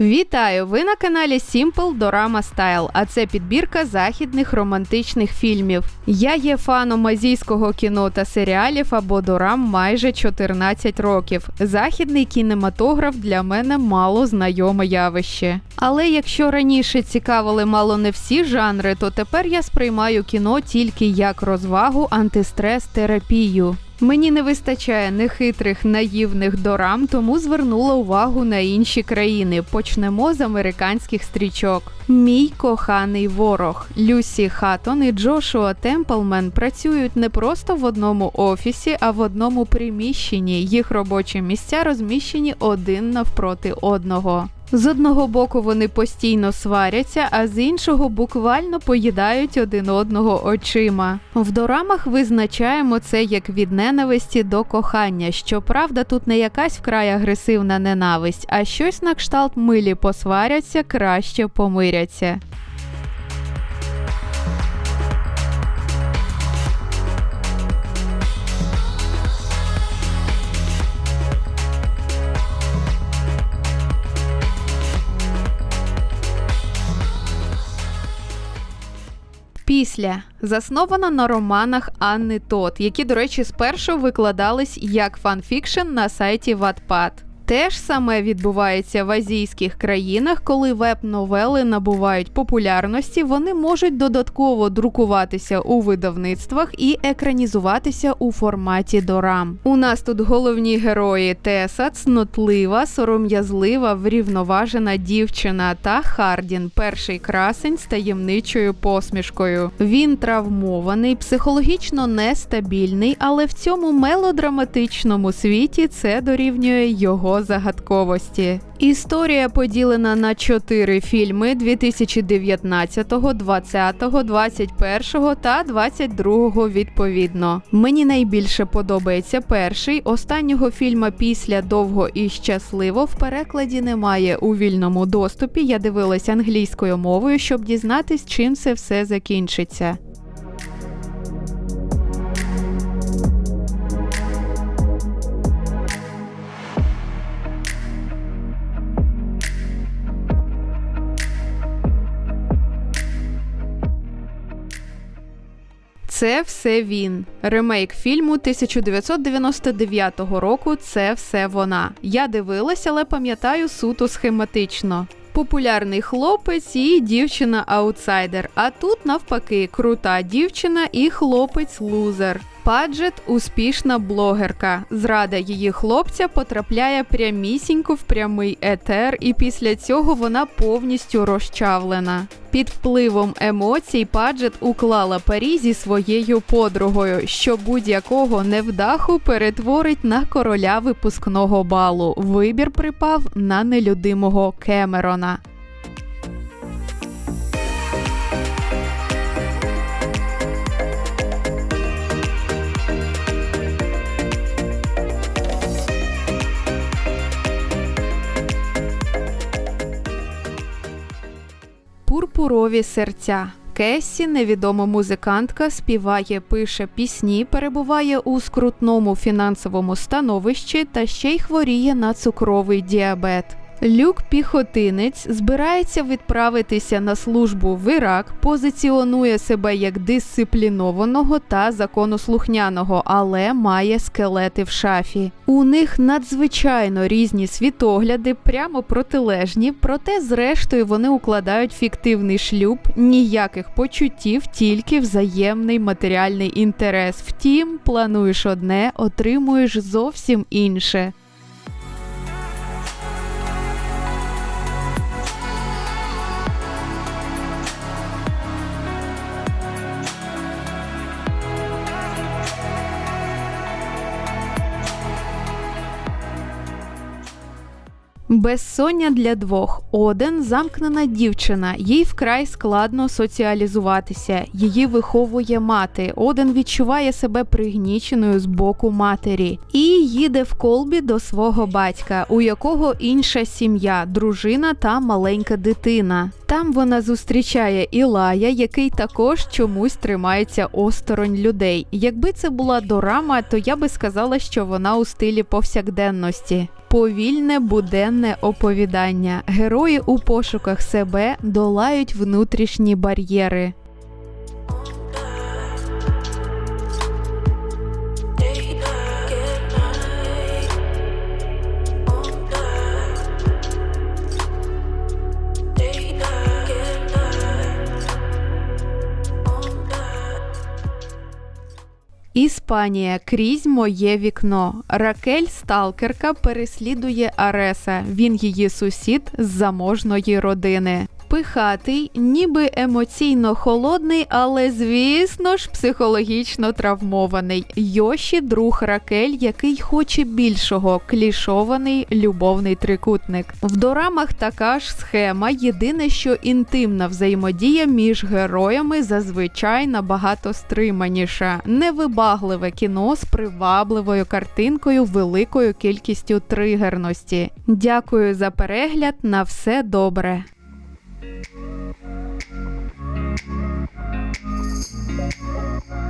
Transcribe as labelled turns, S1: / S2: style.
S1: Вітаю! Ви на каналі Simple Dorama Style, а це підбірка західних романтичних фільмів. Я є фаном азійського кіно та серіалів або дорам майже 14 років. Західний кінематограф для мене мало знайоме явище. Але якщо раніше цікавили мало не всі жанри, то тепер я сприймаю кіно тільки як розвагу, антистрес, терапію. Мені не вистачає нехитрих наївних дорам, тому звернула увагу на інші країни. Почнемо з американських стрічок. Мій коханий ворог Люсі Хаттон і Джошуа Темплмен працюють не просто в одному офісі, а в одному приміщенні. Їх робочі місця розміщені один навпроти одного. З одного боку вони постійно сваряться, а з іншого буквально поїдають один одного очима. В дорамах визначаємо це як від ненависті до кохання. Щоправда, тут не якась вкрай агресивна ненависть, а щось на кшталт милі посваряться, краще помиряться. Після заснована на романах Анни Тот, які, до речі, спершу викладались як фанфікшн на сайті Wattpad. Те ж саме відбувається в азійських країнах, коли веб-новели набувають популярності, вони можуть додатково друкуватися у видавництвах і екранізуватися у форматі дорам. У нас тут головні герої Теса, цнотлива, сором'язлива, врівноважена дівчина та Хардін, перший красень з таємничою посмішкою. Він травмований, психологічно нестабільний, але в цьому мелодраматичному світі це дорівнює його загадковості. Історія поділена на чотири фільми 2019, 20, 21 та 22 відповідно. Мені найбільше подобається перший. Останнього фільма після довго і щасливо в перекладі немає у вільному доступі. Я дивилась англійською мовою, щоб дізнатись, чим це все закінчиться. Це все він. Ремейк фільму 1999 року. Це все вона. Я дивилась, але пам'ятаю суто схематично. Популярний хлопець і дівчина-аутсайдер. А тут навпаки крута дівчина і хлопець-лузер. Паджет успішна блогерка. Зрада її хлопця потрапляє прямісінько в прямий етер, і після цього вона повністю розчавлена. Під впливом емоцій Паджет уклала парі зі своєю подругою, що будь-якого невдаху перетворить на короля випускного балу. Вибір припав на нелюдимого Кемерона. Пурпурові серця. Кесі, невідома музикантка, співає, пише пісні, перебуває у скрутному фінансовому становищі та ще й хворіє на цукровий діабет. Люк піхотинець збирається відправитися на службу в Ірак, позиціонує себе як дисциплінованого та законослухняного, але має скелети в шафі. У них надзвичайно різні світогляди, прямо протилежні, проте, зрештою, вони укладають фіктивний шлюб, ніяких почуттів, тільки взаємний матеріальний інтерес. Втім, плануєш одне, отримуєш зовсім інше. Безсоння для двох. Оден замкнена дівчина. Їй вкрай складно соціалізуватися. Її виховує мати. Оден відчуває себе пригніченою з боку матері і їде в колбі до свого батька, у якого інша сім'я, дружина та маленька дитина. Там вона зустрічає Ілая, який також чомусь тримається осторонь людей. Якби це була дорама, то я би сказала, що вона у стилі повсякденності. Повільне буденне оповідання. Герої у пошуках себе долають внутрішні бар'єри. Іспанія крізь моє вікно. Ракель сталкерка переслідує Ареса. Він її сусід з заможної родини. Пихатий, ніби емоційно холодний, але звісно ж психологічно травмований. Йоші друг Ракель, який хоче більшого, клішований любовний трикутник. В дорамах така ж схема. Єдине, що інтимна взаємодія між героями зазвичай набагато стриманіша. Невибагливе кіно з привабливою картинкою, великою кількістю тригерності. Дякую за перегляд. На все добре.
S2: Thank you.